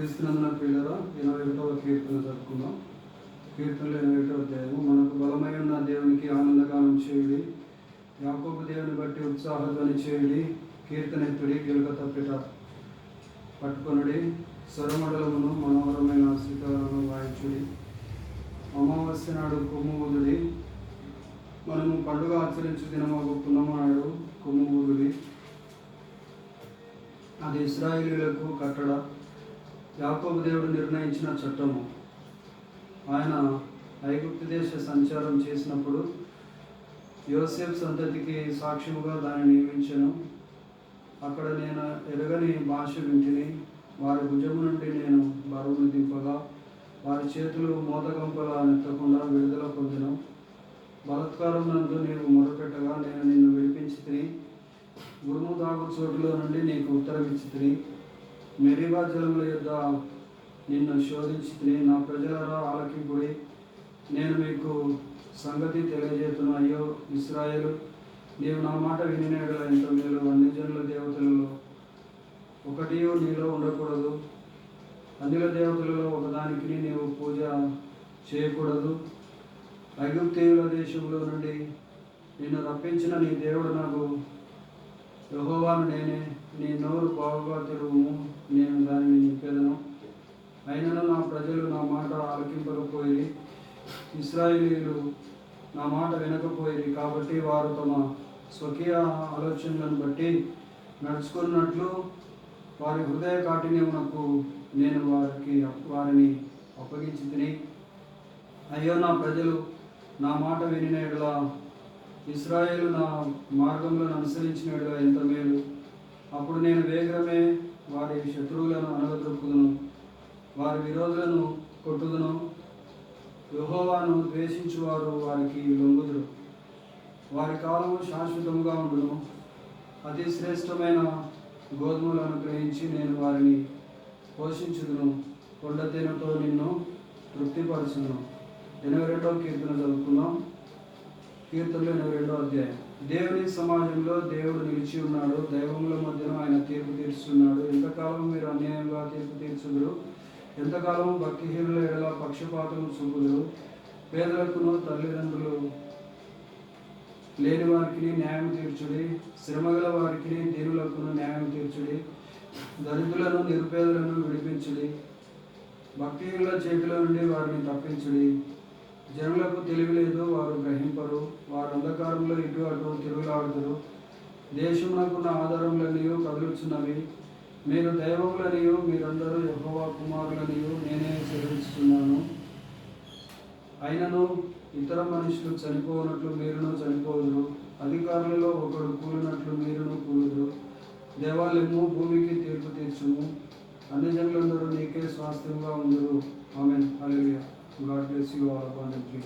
క్రీస్తునందున ప్రియులరా ఎనభై ఒకటవ కీర్తన జరుపుకుందాం. కీర్తనలో ఎనభై ఒకటవ అధ్యాయము మనకు బలమై ఉన్న దేవునికి ఆనందగానం చేయుడి యాకోబు దేవుని బట్టి ఉత్సాహధ్వని చేయుడి కీర్తనెత్తుడి గిలక తప్పిట పట్టుకొనుడి స్వరమండలమును మనోహరమైన శ్రీకారమును వాయించుడి. అమావాస్య నాడు కొమ్ము మనము పండుగ ఆచరించు దినమగు పున్నమాడు నాడు అది ఇస్రాయిలీలకు కట్టడ యాకోబు దేవుడు నిర్ణయించిన చట్టము. ఆయన ఐగుప్తు దేశ సంచారం చేసినప్పుడు యోసేఫ్ సంతతికి సాక్ష్యముగా దాన్ని నియమించను. అక్కడ నేను ఎరగని భాష వింటిని. వారి భుజము నుండి నేను బరువును దింపగా వారి చేతులు మోదకంపలా నెత్తకుండా విడుదల పొందను. బలత్కారం నందు నీవు మొరపెట్టగా నేను నిన్ను విడిపించి తిని గురుము దాగు చోటులో నుండి నీకు ఉత్తరం ఇచ్చి తిని మెరీబా జలముల యొక్క నిన్ను శోధించి నా ప్రజలలో ఆలకింపుడి నేను మీకు సంగతి తెలియజేస్తున్న అయ్యో ఇస్రాయలు నీవు నా మాట వినినేడల ఎంత మేలు అన్ని జనుల దేవతలలో ఒకటి నీలో ఉండకూడదు. అన్నిల దేవతలలో ఒకదానికి నీవు పూజ చేయకూడదు. ఐగుప్తీయుల దేశంలో నుండి నిన్ను రప్పించిన నీ దేవుడు నాకు యహోవాను నేనే. నీ నోరు బాగుగా తెరువుము నేను దానిని నింపెదను. అయినను నా ప్రజలు నా మాట ఆలకింపకపోయి ఇస్రాయేలీలు నా మాట వినకపోయి కాబట్టి వారు తమ స్వకీయ ఆలోచనలను బట్టి నడుచుకున్నట్లు వారి హృదయ కాఠిన్యమునకు నేను వారికి వారిని అప్పగించి తిని అయ్యో నా ప్రజలు నా మాట వినిన ఎడల ఇస్రాయేలు నా మార్గంలో అనుసరించిన ఎంత మేలు. అప్పుడు నేను వేగరమే వారి శత్రువులను అనగదొక్కుదును. వారి విరోధులను కొట్టుదును. యెహోవాను ద్వేషించువారు వారికి లొంగుదురు. వారి కాలము శాశ్వతముగా ఉండును. అతి శ్రేష్టమైన గోధుమలను గ్రహించి నేను వారిని పోషించుదును. కొండ తేనెతో నిన్ను తృప్తిపరచును. ఎనభై రెండవ కీర్తన చదువుకున్నాం కీర్తనలు ఎనభై రెండో అధ్యాయం. దేవుని సమాజంలో దేవుడు నిలిచి ఉన్నాడు. దైవముల మధ్యన ఆయన తీర్పు తీర్చున్నాడు. ఎంతకాలం మీరు అన్యాయంగా తీర్పు తీర్చుదురు? ఎంతకాలం భక్తిహీనుల ఎడల పక్షపాతం చూపుదురు? పేదలకును తల్లిదండ్రులు లేని వారికి న్యాయం తీర్చుడి. శ్రమగల వారికి దీనులకును న్యాయం తీర్చుడి. దరిద్రులను నిరుపేదలను విడిపించుడి. భక్తిహీనుల చేతిలో నుండి వారిని తప్పించుడి. జనులకు తెలివి లేదు వారు గ్రహింపరు. వారు అంధకారంలో ఇటు అటు తిరుగులాడుదురు. దేశమునకున్న ఆధారములనియు కదులుచున్నవి. మీరు దైవములనియు మీరందరూ యహోవా కుమారులనియు నేనే సెలవిస్తున్నాను. అయినను ఇతర మనుషులు చనిపోనట్లు మీరును చనిపోదురు. అధికారులలో ఒకడు కూలినట్లు మీరును కూలుదురు. దేవాలయము భూమికి తీర్పు తీర్చుము. అన్ని జనులందరూ నీకే స్వాస్థ్యంగా ఉందరు. Amen. bless you all abundantly.